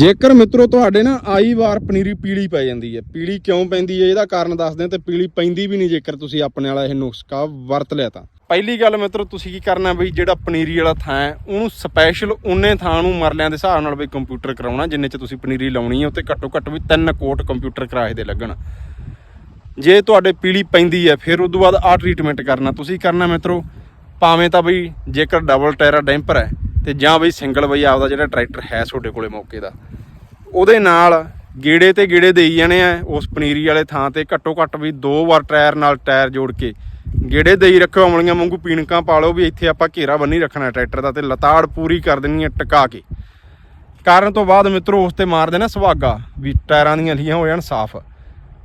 ਜੇਕਰ ਮਿੱਤਰੋ ਤੁਹਾਡੇ ਨਾ ਆਈ ਵਾਰ ਪਨੀਰੀ ਪੀਲੀ ਪੈ ਜਾਂਦੀ ਹੈ, ਪੀਲੀ ਕਿਉਂ ਪੈਂਦੀ ਹੈ? ਇਹਦਾ ਕਾਰਨ ਦੱਸਦੇ ਹਾਂ ਤੇ ਪੀਲੀ ਪੈਂਦੀ ਵੀ ਨਹੀਂ ਜੇਕਰ ਤੁਸੀਂ ਆਪਣੇ ਵਾਲਾ ਇਹ ਨੁਸਖਾ ਵਰਤ ਲਿਆ ਤਾਂ। ਪਹਿਲੀ ਗੱਲ ਮਿੱਤਰੋ, ਤੁਸੀਂ ਕੀ ਕਰਨਾ ਬਈ, ਜਿਹੜਾ ਪਨੀਰੀ ਵਾਲਾ ਥਾਂ ਹੈ, ਉਹਨੂੰ ਸਪੈਸ਼ਲ ਉਨੇ ਥਾਂ ਨੂੰ ਮਰਲਿਆਂ ਦੇ ਹਿਸਾਬ ਨਾਲ ਬਈ ਕੰਪਿਊਟਰ ਕਰਾਉਣਾ, ਜਿੰਨੇ ਚ ਤੁਸੀਂ ਪਨੀਰੀ ਲਾਉਣੀ ਹੈ ਉੱਤੇ ਘੱਟੋ ਘੱਟ ਵੀ ਤਿੰਨ ਕੋਟ ਕੰਪਿਊਟਰ ਕਿਰਾਏ ਦੇ ਲੱਗਣ। ਜੇ ਤੁਹਾਡੇ ਪੀਲੀ ਪੈਂਦੀ ਹੈ, ਫਿਰ ਉਦੋਂ ਬਾਅਦ ਆ ਟ੍ਰੀਟਮੈਂਟ ਕਰਨਾ। ਤੁਸੀਂ ਕਰਨਾ ਮਿੱਤਰੋ, ਭਾਵੇਂ ਤਾਂ ਬਈ ਜੇਕਰ ਡਬਲ ਟਾਇਰਾ ਡੈਂਪਰ ਹੈ, ਤੇ ਜਾਂ ਬਈ ਸਿੰਗਲ ਬਈ ਆਪਦਾ ਜਿਹੜਾ ਟਰੈਕਟਰ ਹੈ ਤੁਹਾਡੇ ਕੋਲੇ ਮੌਕੇ ਦਾ। ਉਹਦੇ ਨਾਲ ਗੇੜੇ ਤੇ ਗੇੜੇ ਦੇਈ ਜਾਣੇ ਆ, ਉਸ ਪਨੀਰੀ ਵਾਲੇ ਥਾਂ ਤੇ ਘੱਟੋ ਘੱਟ ਵੀ ਦੋ ਵਾਰ ਟਾਇਰ ਨਾਲ ਟਾਇਰ ਜੋੜ ਕੇ। ਗੇੜੇ ਦੇਈ ਰੱਖੋ, ਅਮਲੀਆਂ ਵਾਂਗੂ ਪੀਣਕਾਂ ਪਾ ਲਓ ਵੀ ਇੱਥੇ ਆਪਾਂ ਘੇਰਾ ਬੰਨੀ ਰੱਖਣਾ ਟਰੈਕਟਰ ਦਾ ਤੇ ਲਤਾੜ ਪੂਰੀ ਕਰ ਦੇਣੀ ਹੈ ਟਿਕਾ ਕੇ। ਕਾਰਨ ਤੋਂ ਬਾਅਦ ਮਿੱਤਰੋ ਉਸ ਤੇ ਮਾਰ ਦੇਣਾ ਸੁਹਾਗਾ ਵੀ ਟਾਇਰਾਂ ਦੀਆਂ ਲੀਆਂ ਹੋ ਜਾਣ ਸਾਫ਼।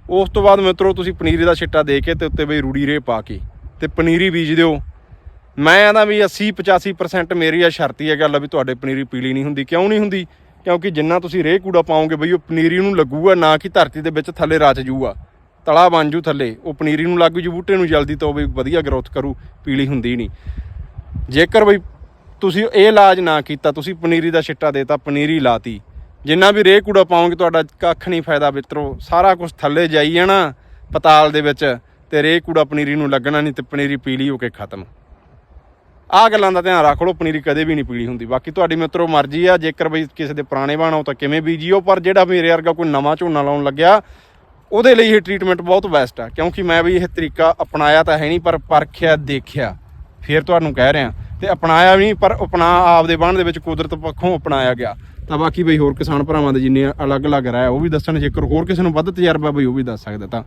ਉਸ ਤੋਂ ਬਾਅਦ ਮਿੱਤਰੋ ਤੁਸੀਂ ਪਨੀਰੀ ਦਾ ਛਿੱਟਾ ਦੇ ਕੇ ਤੇ ਉੱਤੇ ਬਈ ਰੂੜੀ ਰੇ ਪਾ ਕੇ ਤੇ ਪਨੀਰੀ ਬੀਜ ਦਿਓ। ਮੈਂ ਆਂਦਾ ਵੀ 80 85% ਮੇਰੀ ਆ ਸ਼ਰਤੀ ਹੈ ਗੱਲ ਆ ਵੀ ਤੁਹਾਡੇ ਪਨੀਰੀ ਪੀਲੀ ਨਹੀਂ ਹੁੰਦੀ, ਕਿਉਂ ਨਹੀਂ ਹੁੰਦੀ? ਕਿਉਂਕਿ ਜਿੰਨਾ ਤੁਸੀਂ ਰੇਹ ਕੂੜਾ ਪਾਓਗੇ ਬਈ, ਉਹ ਪਨੀਰੀ ਨੂੰ ਲੱਗੂਗਾ, ਨਾ ਕਿ ਧਰਤੀ ਦੇ ਵਿੱਚ ਥੱਲੇ ਰਚ ਜੂਗਾ। ਤਲਾ ਬਣ ਜੂ ਥੱਲੇ, ਉਹ ਪਨੀਰੀ ਨੂੰ ਲੱਗ ਜੂ, ਬੂਟੇ ਨੂੰ ਜਲਦੀ ਤੋਂ ਵੀ ਵਧੀਆ ਗਰੋਥ ਕਰੂ, ਪੀਲੀ ਹੁੰਦੀ ਨਹੀਂ। ਜੇਕਰ ਬਈ ਤੁਸੀਂ ਇਹ ਇਲਾਜ ਨਾ ਕੀਤਾ, ਤੁਸੀਂ ਪਨੀਰੀ ਦਾ ਛਿੱਟਾ ਦੇਤਾ, ਪਨੀਰੀ ਲਾਤੀ, ਜਿੰਨਾ ਵੀ ਰੇਹ ਕੂੜਾ ਪਾਓਗੇ, ਤੁਹਾਡਾ ਕੱਖ ਨਹੀਂ ਫਾਇਦਾ ਮਿੱਤਰੋ। ਸਾਰਾ ਕੁਝ ਥੱਲੇ ਜਾਈ ਜਾਣਾ ਪਤਾਲ ਦੇ ਵਿੱਚ, ਤੇ ਰੇਹ ਕੂੜਾ ਪਨੀਰੀ ਨੂੰ ਲੱਗਣਾ ਨਹੀਂ, ਤੇ ਪਨੀਰੀ ਪੀਲੀ ਹੋ ਕੇ ਖਤਮ। ਆਹ ਗੱਲਾਂ ਦਾ ਧਿਆਨ ਰੱਖ ਲਓ, ਪਨੀਰੀ ਕਦੇ ਵੀ ਨਹੀਂ ਪੀਲੀ ਹੁੰਦੀ। ਬਾਕੀ ਤੁਹਾਡੀ ਮਿੱਤਰੋ ਮਰਜ਼ੀ ਆ, ਜੇਕਰ ਬਈ ਕਿਸੇ ਦੇ ਪੁਰਾਣੇ ਬਾਣਾ ਤਾਂ ਕਿਵੇਂ ਬੀਜੀਓ, ਪਰ ਜਿਹੜਾ ਮੇਰੇ ਵਰਗਾ ਕੋਈ ਨਵਾਂ ਝੋਨਾ ਲਾਉਣ ਲੱਗਿਆ, ਉਹਦੇ ਲਈ ਇਹ ਟ੍ਰੀਟਮੈਂਟ ਬਹੁਤ ਬੈਸਟ ਆ। ਕਿਉਂਕਿ ਮੈਂ ਵੀ ਇਹ ਤਰੀਕਾ ਅਪਣਾਇਆ ਤਾਂ ਹੈ ਨਹੀਂ, ਪਰ ਪਰਖਿਆ, ਦੇਖਿਆ, ਫਿਰ ਤੁਹਾਨੂੰ ਕਹਿ ਰਿਹਾ। ਤੇ ਅਪਣਾਇਆ ਵੀ ਨਹੀਂ, ਪਰ ਅਪਣਾ ਆਪਦੇ ਬਾਣ ਦੇ ਵਿੱਚ ਕੁਦਰਤ ਪੱਖੋਂ ਅਪਣਾਇਆ ਗਿਆ। ਤਾਂ ਬਾਕੀ ਬਈ ਹੋਰ ਕਿਸਾਨ ਭਰਾਵਾਂ ਦੇ ਜਿੰਨੇ ਅਲੱਗ-ਅਲੱਗ ਰਾਏ ਉਹ ਵੀ ਦੱਸਣ, ਜੇਕਰ ਹੋਰ ਕਿਸੇ ਨੂੰ ਵੱਧ ਤਜਰਬਾ ਬਈ, ਉਹ ਵੀ ਦੱਸ ਸਕਦਾ ਤਾਂ।